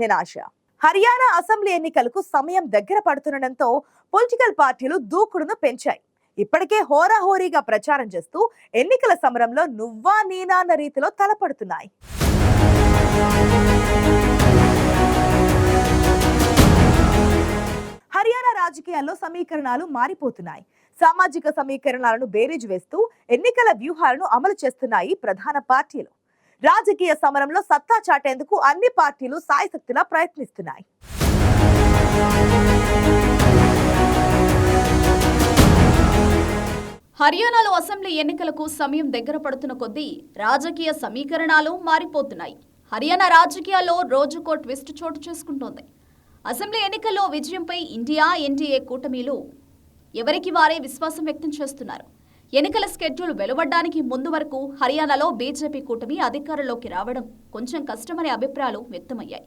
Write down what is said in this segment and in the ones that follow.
నిరాశ. హర్యానా అసెంబ్లీ ఎన్నికలకు సమయం దగ్గర పడుతుండటంతో పొలిటికల్ పార్టీలు దూకుడును పెంచాయి. ఇప్పటికే హోరాహోరీగా ప్రచారం చేస్తూ ఎన్నికల సమరంలో నువ్వా నీనా అన్న రీతిలో తలపడుతున్నాయి. హర్యానా రాజకీయాల్లో సమీకరణాలు మారిపోతున్నాయి. సామాజిక సమీకరణాలను బేరీజు వేస్తూ ఎన్నికల వ్యూహాలను అమలు చేస్తున్నాయి ప్రధాన పార్టీలు. రాజకీయ సమరంలో సత్తా చాటేందుకు అన్ని పార్టీలు సాయశక్తిలా ప్రయత్నిస్తున్నాయి. హర్యానాలో అసెంబ్లీ ఎన్నికలకు సమయం దగ్గర పడుతున్న కొద్దీ రాజకీయ సమీకరణాలు మారిపోతున్నాయి. హర్యానా రాజకీయాల్లో రోజుకో ట్విస్ట్ చోటు చేసుకుంటోంది. అసెంబ్లీ ఎన్నికల్లో విజయంపై ఇండియా ఎన్డీఏ కూటమిలు ఎవరికి వారే విశ్వాసం వ్యక్తం చేస్తున్నారు? ఎన్నికల స్కెడ్యూల్ వెలువడ్డానికి ముందు వరకు హర్యానాలో బీజేపీ కూటమి అధికారంలోకి రావడం కొంచెం కష్టమనే అభిప్రాయాలు వ్యక్తమయ్యాయి.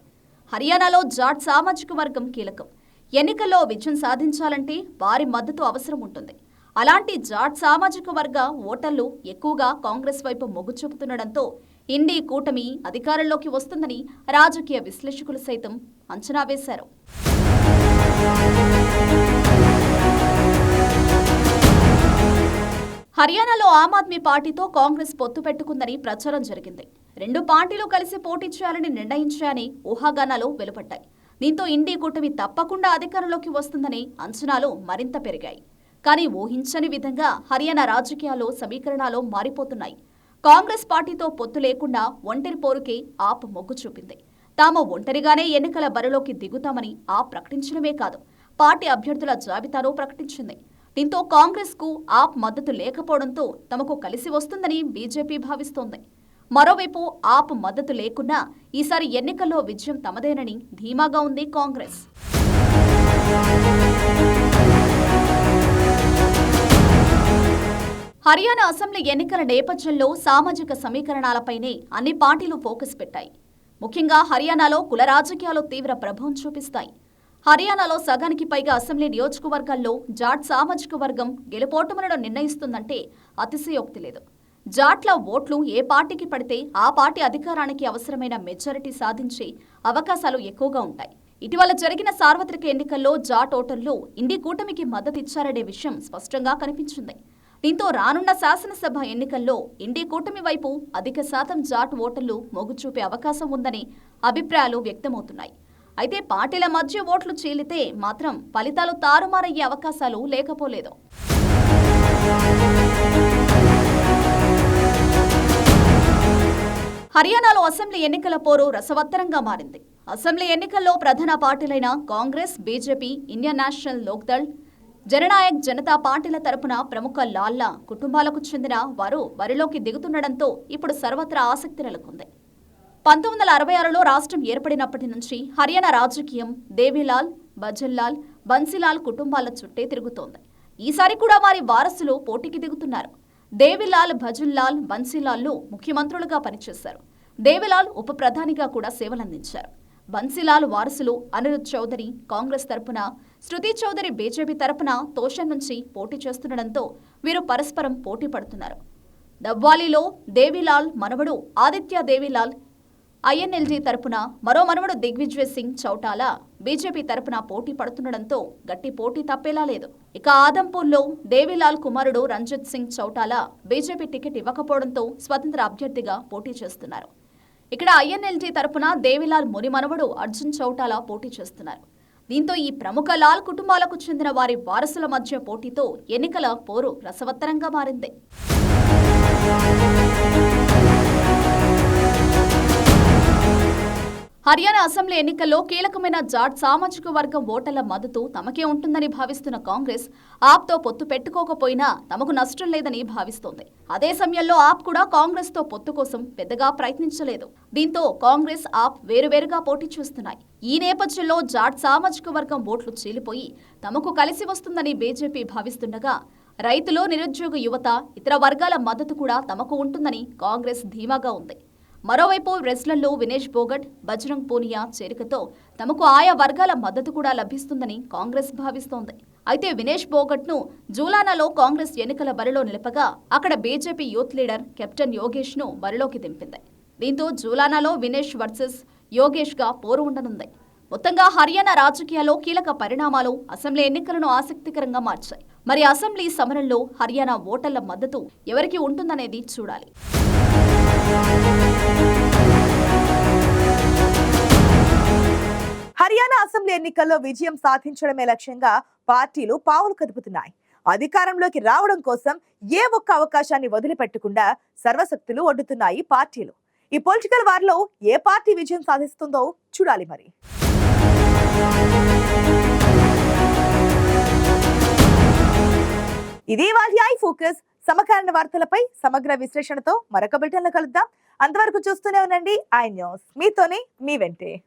హర్యానాలో జాట్ సామాజిక వర్గం కీలకం. ఎన్నికల్లో విజయం సాధించాలంటే వారి మద్దతు అవసరం ఉంటుంది. అలాంటి జాట్ సామాజిక వర్గ ఓటర్లు ఎక్కువగా కాంగ్రెస్ వైపు మొగ్గు చూపుతుండడంతో ఇండీ కూటమి అధికారంలోకి వస్తుందని రాజకీయ విశ్లేషకులు సైతం అంచనా వేశారు. హర్యానాలో ఆమ్ ఆద్మీ పార్టీతో కాంగ్రెస్ పొత్తు పెట్టుకుందని ప్రచారం జరిగింది. రెండు పార్టీలు కలిసి పోటీ చేయాలని నిర్ణయించాయని ఊహాగానాలు వెలువడ్డాయి దీంతో ఇండి కూటమి తప్పకుండా అధికారంలోకి వస్తుందని అంచనాలు మరింత పెరిగాయి. కానీ ఊహించని విధంగా హర్యానా రాజకీయాల్లో సమీకరణాలు మారిపోతున్నాయి. కాంగ్రెస్ పార్టీతో పొత్తు లేకుండా ఒంటరి పోరుకే ఆప్ మొగ్గు చూపింది. తాము ఒంటరిగానే ఎన్నికల బరిలోకి దిగుతామని ఆ ప్రకటించడమే కాదు పార్టీ అభ్యర్థుల జాబితాను ప్రకటించింది. దీంతో కాంగ్రెస్కు ఆప్ మద్దతు లేకపోవడంతో తమకు కలిసి వస్తుందని బీజేపీ భావిస్తోంది. మరోవైపు ఆప్ మద్దతు లేకున్నా ఈసారి ఎన్నికల్లో విజయం తమదేనని ధీమాగా ఉంది కాంగ్రెస్. హర్యానా అసెంబ్లీ ఎన్నికల నేపథ్యంలో సామాజిక సమీకరణాలపైనే అన్ని పార్టీలు ఫోకస్ పెట్టాయి. ముఖ్యంగా హర్యానాలో కుల రాజకీయాలు తీవ్ర ప్రభావం చూపిస్తాయి. హర్యానాలో సగానికి పైగా అసెంబ్లీ నియోజకవర్గాల్లో జాట్ సామాజిక వర్గం గెలుపోటములను నిర్ణయిస్తుందంటే అతిశయోక్తి లేదు. జాట్ల ఓట్లు ఏ పార్టీకి పడితే ఆ పార్టీ అధికారానికి అవసరమైన మెజారిటీ సాధించే అవకాశాలు ఎక్కువగా ఉంటాయి. ఇటీవల జరిగిన సార్వత్రిక ఎన్నికల్లో జాట్ ఓటర్లు ఇండి కూటమికి మద్దతు ఇచ్చారనే విషయం స్పష్టంగా కనిపించింది. దీంతో రానున్న శాసనసభ ఎన్నికల్లో ఇండి కూటమి వైపు అధిక శాతం జాట్ ఓటర్లు మొగ్గు చూపే అవకాశం ఉందని అభిప్రాయాలు వ్యక్తమవుతున్నాయి. అయితే పార్టీల మధ్య ఓట్లు చీలితే మాత్రం ఫలితాలు తారుమారయ్యే అవకాశాలు లేకపోలేదు. హర్యానాలో అసెంబ్లీ ఎన్నికల పోరు రసవత్తరంగా మారింది. అసెంబ్లీ ఎన్నికల్లో ప్రధాన పార్టీలైన Congress BJP Indian National Lokdal Jananayak Janata పార్టీల తరపున ప్రముఖ లాల్లా కుటుంబాలకు చెందిన వారు బరిలోకి దిగుతుండటంతో ఇప్పుడు సర్వత్రా ఆసక్తి నెలకొంది. పంతొమ్మిది వందల అరవై ఆరులో రాష్ట్రం ఏర్పడినప్పటి నుంచి హర్యానా రాజకీయం దేవిలాల్ భజన్లాల్ బన్సీలాల్ కుటుంబాల చుట్టే తిరుగుతోంది. ఈసారి కూడా వారి వారసులు పోటీకి దిగుతున్నారు. దేవిలాల్ భజన్లాల్ బన్సీలాల్లు ముఖ్యమంత్రులుగా పనిచేశారు. దేవిలాల్ ఉప ప్రధానిగా కూడా సేవలందించారు. బన్సీలాల్ వారసులు అనిరుద్ చౌదరి కాంగ్రెస్ తరపున శృతి చౌదరి బీజేపీ తరపున తోషన్ నుంచి పోటీ చేస్తుండడంతో వీరు పరస్పరం పోటీ పడుతున్నారు. దవ్వాలీలో దేవిలాల్ మనవడు ఆదిత్య దేవిలాల్ ఐఎన్ఎల్జీ తరపున మరో మనవడు దిగ్విజయ్ సింగ్ చౌటాలా. బీజేపీ తరపున పోటీ పడుతుండడంతో గట్టి పోటీ తప్పేలా లేదు. ఇక ఆదంపూర్లో దేవిలాల్ కుమారుడు రంజిత్ సింగ్ చౌటాలా బీజేపీ టికెట్ ఇవ్వకపోవడంతో స్వతంత్ర అభ్యర్థిగా పోటీ చేస్తున్నారు. ఇక్కడ ఐఎన్ఎల్జీ తరపున దేవిలాల్ ముని మనవడు అర్జున్ చౌటాలా పోటీ చేస్తున్నారు. దీంతో ఈ ప్రముఖ లాల్ కుటుంబాలకు చెందిన వారి వారసుల మధ్య పోటీతో ఎన్నికల పోరు రసవత్తరంగా మారింది. హర్యానా అసెంబ్లీ ఎన్నికల్లో కీలకమైన జాట్ సామాజిక వర్గం ఓటర్ల మద్దతు తమకే ఉంటుందని భావిస్తున్న కాంగ్రెస్ ఆప్తో పొత్తు పెట్టుకోకపోయినా తమకు నష్టం లేదని భావిస్తోంది. అదే సమయంలో ఆప్ కూడా కాంగ్రెస్తో పొత్తు కోసం పెద్దగా ప్రయత్నించలేదు. దీంతో కాంగ్రెస్ ఆప్ వేరువేరుగా పోటీ చేస్తున్నాయి. ఈ నేపథ్యంలో జాట్ సామాజిక వర్గం ఓట్లు చీలిపోయి తమకు కలిసి వస్తుందని బీజేపీ భావిస్తుండగా రైతులు నిరుద్యోగ యువత ఇతర వర్గాల మద్దతు కూడా తమకు ఉంటుందని కాంగ్రెస్ ధీమాగా ఉంది. మరోవైపు రెస్లర్లు వినేష్ బోగట్ బజరంగ్ పూనియా చేరికతో తమకు ఆయా వర్గాల మద్దతు కూడా లభిస్తుందని కాంగ్రెస్ భావిస్తోంది. అయితే వినేష్ బోగట్ను జూలానాలో కాంగ్రెస్ ఎన్నికల బరిలో నిలపగా అక్కడ బీజేపీ యూత్ లీడర్ కెప్టెన్ యోగేష్ను బరిలోకి దింపింది. దీంతో జూలానాలో వినేష్ వర్సెస్ యోగేష్గా పోరు ఉండనుంది. మొత్తంగా హర్యానా రాజకీయాల్లో కీలక పరిణామాలు అసెంబ్లీ ఎన్నికలను ఆసక్తికరంగా మార్చాయి. మరి అసెంబ్లీ సమరంలో హర్యానా ఓటర్ల మద్దతు ఎవరికి ఉంటుందనేది చూడాలి. హర్యానా అసెంబ్లీ ఎన్నికల్లో విజయం సాధించడమే లక్ష్యంగా పార్టీలు పావులు కదుపుతున్నాయి. అధికారంలోకి రావడం కోసం ఏ ఒక్క అవకాశాన్ని వదిలిపెట్టకుండా సర్వశక్తులు ఒడ్డుతున్నాయి పార్టీలు. ఈ పొలిటికల్ వార్లో ఏ పార్టీ విజయం సాధిస్తుందో చూడాలి మరి. ఇది వాళ్ళ ఐ ఫోకస్. సమకాలీన వార్తలపై సమగ్ర విశ్లేషణతో మరొక బిల్టన్లో కలుద్దాం. అంతవరకు చూస్తూనే ఉండండి. I news. మీతోనే మీ వెంటే.